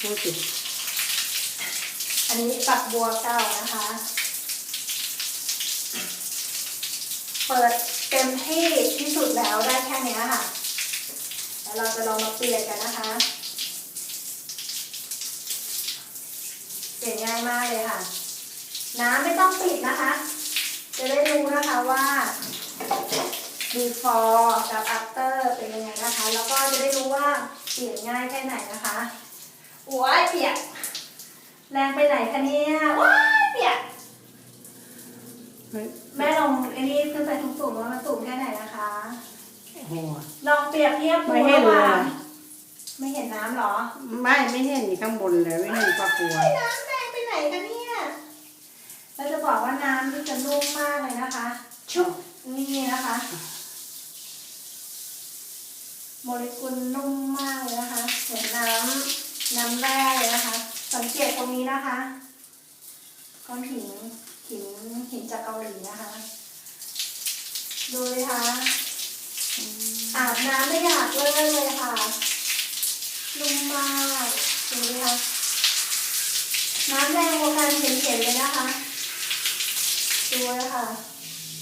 พูดสิอันนี้ฝักบัวเก่านะคะ เปิดเต็มที่ที่สุดแล้วได้แค่เนี้ยค่ะ แล้วเราจะลองมาเปลี่ยนกันนะคะ เปลี่ยนง่ายมากเลยค่ะ น้ำไม่ต้องปิดนะคะ จะได้รู้นะคะว่า before กับ after เป็นยังไงนะคะ แล้วก็จะได้รู้ว่าเปลี่ยนง่ายแค่ไหนนะคะ โอ้ยเปียก แรงไปไหนคะเนี่ยว้ายเปียกเฮ้ยแม่ลองไอ้นี่ขึ้นไปทุกสูงว่ามันสูงแค่ไหนนะคะโอ้โหลองเปรียบเทียบดูไม่เห็นระหว่างเลยไม่เห็นน้ำเหรอไม่ไม่เห็นอยู่ข้างบนเลยไม่เห็นปลากัวไอ้น้ำแดงไปไหนกันเนี่ยเราจะบอกว่าน้ำนี่จะนุ่มมากเลยนะคะ ชุบนี่นะคะ โมเลกุลนุ่มมากเลยนะคะเหมือนน้ำ น้ำแร่เลยนะคะ สังเกตตรงนี้นะคะก้อนหินหินหินจากเกาหลีนะคะ ดูเลยค่ะอาบน้ำไม่อยากเลิกเลยค่ะนุ่มมากดูเลยค่ะน้ำแรงกว่ากันเห็นๆเลยนะคะดูเลยค่ะ